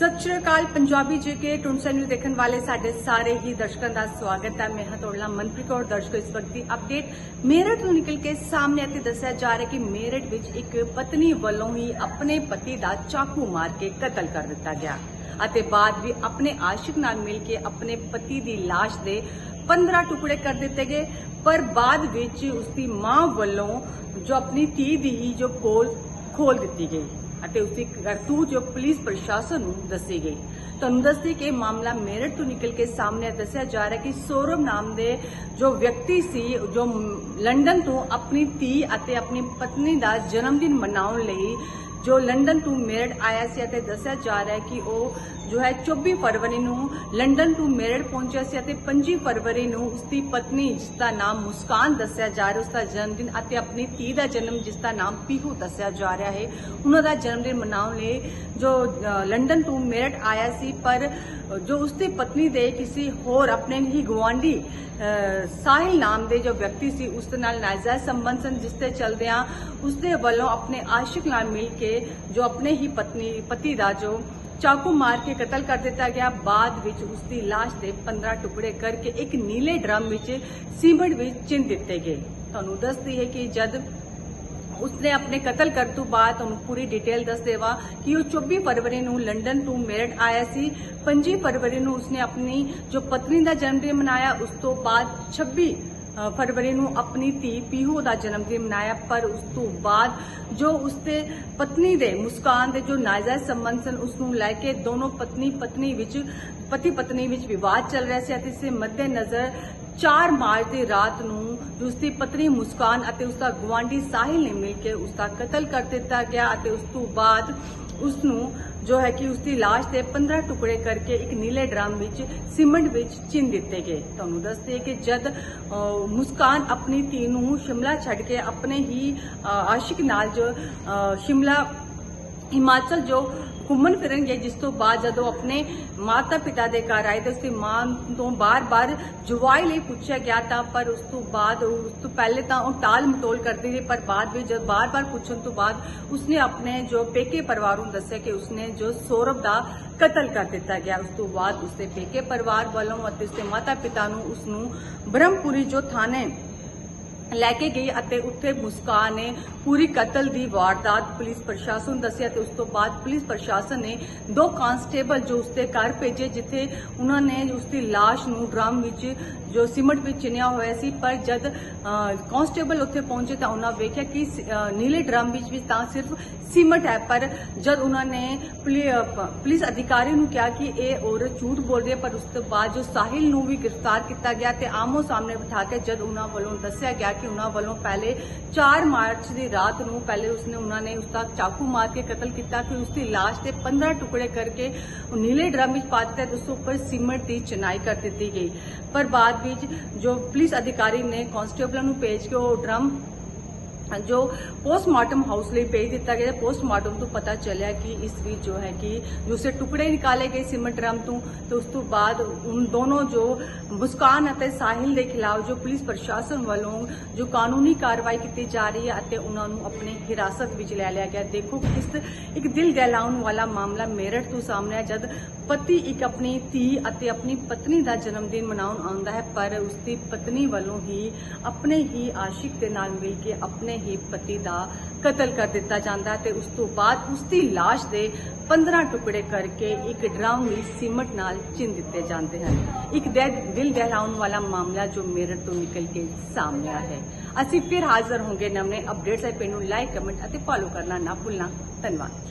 ਸਤਿ ਸ਼੍ਰੀ ਅਕਾਲ, ਪੰਜਾਬੀ ਜੇਕੇ ਟੁਨਸਨ ਨੂੰ ਦੇਖਣ ਵਾਲੇ ਸਾਡੇ ਸਾਰੇ ਹੀ ਦਰਸ਼ਕਾਂ ਦਾ ਸਵਾਗਤ ਹੈ। ਮੈਂ ਹਾਂ ਤੁਹਾਡਾ ਮਨਪ੍ਰੀਤ ਕੌਰ, ਦਰਸ਼ਕੋ ਇਸ ਵਕਤ ਦੀ ਅਪਡੇਟ ਮੇਰਠ ਨੂੰ ਨਿਕਲ ਕੇ ਸਾਹਮਣੇ ਅਤੇ ਦੱਸਿਆ ਜਾ ਰਿਹਾ ਕਿ ਮੇਰਠ ਵਿੱਚ ਇੱਕ ਪਤਨੀ ਵੱਲੋਂ ਹੀ ਆਪਣੇ ਪਤੀ ਦਾ ਚਾਕੂ ਮਾਰ ਕੇ ਕਤਲ ਕਰ ਦਿੱਤਾ ਗਿਆ ਅਤੇ ਬਾਅਦ ਵੀ ਆਪਣੇ ਆਸ਼ਿਕ ਨਾਲ ਮਿਲ ਕੇ ਆਪਣੇ ਪਤੀ ਦੀ ਲਾਸ਼ ਦੇ 15 ਟੁਕੜੇ ਕਰ ਦਿੱਤੇ ਗਏ। ਪਰ ਬਾਅਦ ਵਿੱਚ ਉਸ ਦੀ ਮਾਂ ਵੱਲੋਂ ਜੋ ਆਪਣੀ ਧੀ ਦੀ ਹੀ ਜੋ ਕੋਲ ਖੋਲ ਦਿੱਤੀ ਗਈ। ਅਤੇ ਉਸਦੀ ਕਰਤੂਤ ਜੋ ਪੁਲਿਸ ਪ੍ਰਸ਼ਾਸਨ ਨੂੰ ਦੱਸੀ ਗਈ। ਤੁਹਾਨੂੰ ਦੱਸਦੀ ਕਿ ਮਾਮਲਾ ਮੇਰਠ ਤੋਂ ਨਿਕਲ ਕੇ ਸਾਹਮਣੇ ਦੱਸਿਆ ਜਾ ਰਿਹਾ ਕਿ ਸੌਰਵ ਨਾਮ ਦੇ ਜੋ ਵਿਅਕਤੀ ਸੀ, ਜੋ ਲੰਡਨ ਤੋਂ ਆਪਣੀ ਧੀ ਅਤੇ ਆਪਣੀ ਪਤਨੀ ਦਾ ਜਨਮ ਦਿਨ ਮਨਾਉਣ ਲਈ ਜੋ ਲੰਡਨ ਤੋਂ ਮੇਰਠ ਆਇਆ ਸੀ ਅਤੇ ਦੱਸਿਆ ਜਾ ਰਿਹਾ ਹੈ ਕਿ ਉਹ ਜੋ ਹੈ 24 ਫਰਵਰੀ ਨੂੰ ਲੰਡਨ ਤੋਂ ਮੇਰਠ ਪਹੁੰਚਿਆ ਸੀ ਅਤੇ 25 ਫਰਵਰੀ ਨੂੰ ਉਸ ਦੀ ਪਤਨੀ, ਜਿਸ ਦਾ ਨਾਮ ਮੁਸਕਾਨ ਦੱਸਿਆ ਜਾ ਰਿਹਾ ਉਸ ਦਾ ਜਨਮ ਦਿਨ ਅਤੇ ਆਪਣੀ ਧੀ ਦਾ ਜਨਮ, ਜਿਸ ਦਾ ਨਾਮ ਪੀਹੂ ਦੱਸਿਆ ਜਾ ਰਿਹਾ ਹੈ। ਉਹਨਾਂ ਦਾ ਜਨਮ ਦਿਨ ਮਨਾਉਣ ਲਈ ਜੋ ਲੰਡਨ ਤੋਂ ਮੇਰਠ ਆਇਆ ਸੀ, ਪਰ ਜੋ ਉਸ ਦੀ ਪਤਨੀ ਦੇ ਕਿਸੇ ਹੋਰ, ਆਪਣੇ ਹੀ ਗਵਾਂਢੀ ਸਾਹਿਲ ਨਾਮ ਦੇ ਜੋ ਵਿਅਕਤੀ ਸੀ, ਉਸ ਦੇ ਨਾਲ ਨਾਜਾਇਜ਼ ਸੰਬੰਧ ਸਨ, ਜਿਸ ਤੇ ਚਲਦਿਆਂ ਉਸ ਦੇ ਵੱਲੋਂ ਆਪਣੇ ਆਸ਼ਿਕ ਨਾਲ ਮਿਲ ਕੇ ਜੋ ਆਪਣੇ ਹੀ ਪਤਨੀ, ਪਤੀ ਦਾ ਜੋ ਚਾਕੂ ਮਾਰ ਕੇ ਕਤਲ ਕਰ ਦਿੱਤਾ ਗਿਆ, ਬਾਅਦ ਵਿੱਚ ਉਸ ਦੀ ਲਾਸ਼ ਦੇ 15 ਟੁਕੜੇ ਕਰਕੇ ਇੱਕ ਨੀਲੇ ਡਰਮ ਵਿੱਚ ਸੀਮਟ ਵਿੱਚ ਚਿਣ ਦਿੱਤੇ ਗਏ। ਤੁਹਾਨੂੰ ਦੱਸਦੀ ਹੈ ਕਿ ਜਦ ਉਸਨੇ ਆਪਣੇ ਕਤਲ ਕਰਨ ਤੋਂ ਬਾਅਦ ਤੁਹਾਨੂੰ ਪੂਰੀ ਡਿਟੇਲ ਦੱਸ ਦੇਵਾ ਕਿ ਉਹ 24 ਫਰਵਰੀ ਨੂੰ ਲੰਡਨ ਤੋਂ ਮੇਰਠ ਆਇਆ ਸੀ। 25 ਫਰਵਰੀ ਨੂੰ ਉਸਨੇ ਆਪਣੀ ਜੋ ਪਤਨੀ ਦਾ ਜਨਮ ਦਿਨ ਮਨਾਇਆ, ਉਸ ਤੋਂ ਬਾਅਦ 26 ਫਰਵਰੀ ਨੂੰ ਆਪਣੀ ਧੀ ਪੀਹੂ ਦਾ ਜਨਮ ਦਿਨ ਮਨਾਇਆ, ਪਰ ਉਸ ਤੋਂ ਬਾਅਦ ਜੋ ਉਸਦੇ ਪਤਨੀ ਦੇ ਮੁਸਕਾਨ ਦੇ ਜੋ ਨਾਜਾਇਜ਼ ਸੰਬੰਧ ਸਨ, ਉਸ ਨੂੰ ਲੈ ਕੇ ਦੋਨੋਂ ਪਤਨੀ ਪਤਨੀ ਵਿੱਚ, ਪਤੀ ਪਤਨੀ ਵਿੱਚ ਵਿਵਾਦ ਚੱਲ ਰਿਹਾ ਸੀ ਅਤੇ ਇਸੇ ਮੱਦੇ ਨਜ਼ਰ 4 ਮਾਰਚ ਦੀ ਰਾਤ ਨੂੰ ਉਸ ਦੀ ਪਤਨੀ ਮੁਸਕਾਨ ਅਤੇ ਉਸ ਦਾ ਗਵਾਂਢੀ ਸਾਹਿਲ ਨੇ ਮਿਲ ਕੇ ਉਸ ਦਾ ਕਤਲ ਕਰ ਦਿੱਤਾ ਗਿਆ ਅਤੇ ਉਸ ਤੋਂ ਬਾਅਦ ਉਸ ਨੂੰ ਜੋ ਹੈ ਕਿ ਉਸ ਦੀ ਲਾਸ਼ ਦੇ 15 ਟੁਕੜੇ ਕਰਕੇ ਇੱਕ ਨੀਲੇ ਡਰਮ ਵਿੱਚ, ਸੀਮੈਂਟ ਵਿੱਚ ਚਿਣ ਦਿੱਤੇ ਗਏ। ਤੁਹਾਨੂੰ ਦੱਸਦੇ ਕਿ ਜਦ ਮੁਸਕਾਨ ਆਪਣੀ ਧੀ ਨੂੰ ਸ਼ਿਮਲਾ ਛੱਡ ਕੇ ਆਪਣੇ ਹੀ ਆਸ਼ਿਕ ਨਾਲ ਜੋ ਸ਼ਿਮਲਾ ਹਿਮਾਚਲ ਜੋ ਘੁੰਮਣ ਫਿਰਨ ਗਏ ਜਿਸ ਤੋਂ ਬਾਅਦ ਜਦੋਂ ਆਪਣੇ ਮਾਤਾ ਪਿਤਾ ਦੇ ਘਰ ਆਏ ਤਾਂ ਉਸਦੀ ਮਾਂ ਤੋਂ ਬਾਰ-ਬਾਰ ਜਵਾਈ ਲਈ ਪੁੱਛਿਆ ਗਿਆ, ਤਾਂ ਪਰ ਉਸ ਤੋਂ ਬਾਅਦ, ਉਸ ਤੋਂ ਪਹਿਲੇ ਤਾਂ ਉਹ ਟਾਲ ਮਟੋਲ ਕਰਦੀ ਰਹੀ, ਪਰ ਬਾਅਦ ਵਿੱਚ ਜਦ ਬਾਰ-ਬਾਰ ਪੁੱਛਣ ਤੋਂ ਬਾਅਦ ਉਸਨੇ ਆਪਣੇ ਜੋ ਪੇਕੇ ਪਰਿਵਾਰ ਨੂੰ ਦੱਸਿਆ ਕਿ ਉਸਨੇ ਜੋ ਸੌਰਵ ਦਾ ਕਤਲ ਕਰ ਦਿੱਤਾ ਗਿਆ, ਉਸ ਤੋਂ ਬਾਅਦ ਉਸਦੇ ਪੇਕੇ ਪਰਿਵਾਰ ਵੱਲੋਂ ਅਤੇ ਉਸਦੇ ਮਾਤਾ ਪਿਤਾ ਨੂੰ ਉਸ ਨੂੰ ਬ੍ਰਹਮਪੁਰੀ ਜੋ ਥਾਣੇ ਲੈ ਕੇ ਗਈ ਅਤੇ ਉੱਥੇ ਮੁਸਕਾਨ ਨੇ ਪੂਰੀ ਕਤਲ ਦੀ ਵਾਰਦਾਤ ਪੁਲਿਸ ਪ੍ਰਸ਼ਾਸਨ ਨੂੰ ਦੱਸਿਆ ਤੇ ਉਸ ਤੋਂ ਬਾਅਦ ਪੁਲਿਸ ਪ੍ਰਸ਼ਾਸਨ ਨੇ ਦੋ ਕਾਂਸਟੇਬਲ ਜੋ ਉਸਦੇ ਘਰ ਭੇਜੇ, ਜਿੱਥੇ ਉਹਨਾਂ ਨੇ ਉਸਦੀ ਲਾਸ਼ ਨੂੰ ਡਰਮ ਵਿੱਚ, ਜੋ ਸੀਮਟ ਵਿੱਚ ਚਿਨਿਆ ਹੋਇਆ ਸੀ, ਪਰ ਜਦ ਕਾਂਸਟੇਬਲ ਉੱਥੇ ਪਹੁੰਚੇ ਤਾਂ ਉਹਨਾਂ ਵੇਖਿਆ ਕਿ ਨੀਲੇ ਡਰਮ ਵਿੱਚ ਵੀ ਤਾਂ ਸਿਰਫ ਸੀਮਟ ਹੈ, ਪਰ ਜਦ ਉਹਨਾਂ ਨੇ ਪੁਲਿਸ ਅਧਿਕਾਰੀ ਨੂੰ ਕਿਹਾ ਕਿ ਇਹ ਔਰਤ ਝੂਠ ਬੋਲ ਰਹੀ ਹੈ, ਪਰ ਉਸ ਤੋਂ ਬਾਅਦ ਜੋ ਸਾਹਿਲ ਨੂੰ ਵੀ ਗ੍ਰਿਫਤਾਰ ਕੀਤਾ ਗਿਆ ਤੇ ਆਮੋ ਸਾਹਮਣੇ ਬਿਠਾ ਕੇ ਜਦ ਉਹਨਾਂ ਵੱਲੋਂ ਦੱਸਿਆ ਗਿਆ ਕਿ ਉਹਨਾਂ ਵੱਲੋਂ ਪਹਿਲੇ 4 ਮਾਰਚ ਦੀ ਰਾਤ ਨੂੰ ਪਹਿਲੇ ਉਸਨੇ, ਉਹਨਾਂ ਨੇ ਉਸ ਦਾ ਚਾਕੂ ਮਾਰ ਕੇ ਕਤਲ ਕੀਤਾ, ਫਿਰ ਉਸ ਦੀ ਲਾਸ਼ ਦੇ 15 ਟੁਕੜੇ ਕਰਕੇ ਨੀਲੇ ਡਰਮ ਵਿੱਚ ਪਾ ਦਿੱਤਾ ਉਸ ਉੱਪਰ ਸੀਮਟ ਦੀ ਚਨਾਈ ਕਰ ਦਿੱਤੀ ਗਈ। ਪਰ ਬਾਅਦ ਵਿੱਚ ਜੋ ਪੁਲਿਸ ਅਧਿਕਾਰੀ ਨੇ ਕਾਂਸਟੇਬਲਾਂ ਨੂੰ ਭੇਜ ਕੇ ਉਹ ਡਰਮ ਜੋ ਪੋਸਟਮਾਰਟਮ ਹਾਊਸ ਲਈ ਭੇਜ ਦਿੱਤਾ ਗਿਆ। ਪੋਸਟਮਾਰਟਮ ਤੋਂ ਪਤਾ ਚੱਲਿਆ ਕਿ ਇਸ ਵਿੱਚ ਜੋ ਹੈ ਕਿ ਦੂਸਰੇ ਟੁਕੜੇ ਨਿਕਾਲੇ ਗਏ ਸੀਮੈਂਟ ਤੋਂ, ਤੇ ਉਸ ਤੋਂ ਬਾਅਦ ਉਨ ਦੋਨੋਂ ਜੋ ਮੁਸਕਾਨ ਅਤੇ ਸਾਹਿਲ ਦੇ ਖਿਲਾਫ ਜੋ ਪੁਲਿਸ ਪ੍ਰਸ਼ਾਸਨ ਵੱਲੋਂ ਜੋ ਕਾਨੂੰਨੀ ਕਾਰਵਾਈ ਕੀਤੀ ਜਾ ਰਹੀ ਹੈ ਅਤੇ ਉਹਨਾਂ ਨੂੰ ਆਪਣੀ ਹਿਰਾਸਤ ਵਿੱਚ ਲੈ ਲਿਆ ਗਿਆ। ਦੇਖੋ ਕਿਸ ਇੱਕ ਦਿਲ ਦਹਿਲਾਉਣ ਵਾਲਾ ਮਾਮਲਾ ਮੇਰਠ ਤੋਂ ਸਾਹਮਣੇ ਆਇਆ, ਜਦ ਪਤੀ ਇੱਕ ਆਪਣੀ ਧੀ ਅਤੇ ਆਪਣੀ ਪਤਨੀ ਦਾ ਜਨਮ ਦਿਨ ਮਨਾਉਣ ਆਉਂਦਾ ਹੈ, ਪਰ ਉਸ ਦੀ ਪਤਨੀ ਵੱਲੋਂ ਹੀ ਆਪਣੇ ਹੀ ਆਸ਼ਿਕ ਦੇ ਨਾਲ ਮਿਲ ਕੇ ਆਪਣੇ ਹੀ ਪਤੀ ਦਾ ਕਤਲ ਕਰ ਦਿੱਤਾ ਜਾਂਦਾ ਤੇ ਉਸ ਤੋਂ ਬਾਅਦ ਉਸ ਦੀ ਲਾਸ਼ ਦੇ 15 ਟੁਕੜੇ ਕਰਕੇ ਇੱਕ ਡਰਮ ਵਿੱਚ ਨਾਲ ਚਿਣ ਦਿੱਤੇ ਜਾਂਦੇ ਹਨ। ਇੱਕ ਦਿਲ ਦਿਲ ਦਹਿਲਾਉਣ ਵਾਲਾ ਮਾਮਲਾ ਜੋ ਮੇਰਠ ਤੋਂ ਨਿਕਲ ਕੇ ਸਾਹਮਣੇ ਆਇਆ ਹੈ। ਅਸੀਂ ਫਿਰ ਹਾਜ਼ਰ ਹੋਵਾਂਗੇ। ਨਵੇਂ ਅਪਡੇਟਸ ਹੈ ਨੂੰ ਲਾਈਕ, ਕਮੈਂਟ ਅਤੇ ਫੋਲੋ ਕਰਨਾ ਨਾ ਭੁੱਲਣਾ। ਧੰਨਵਾਦ।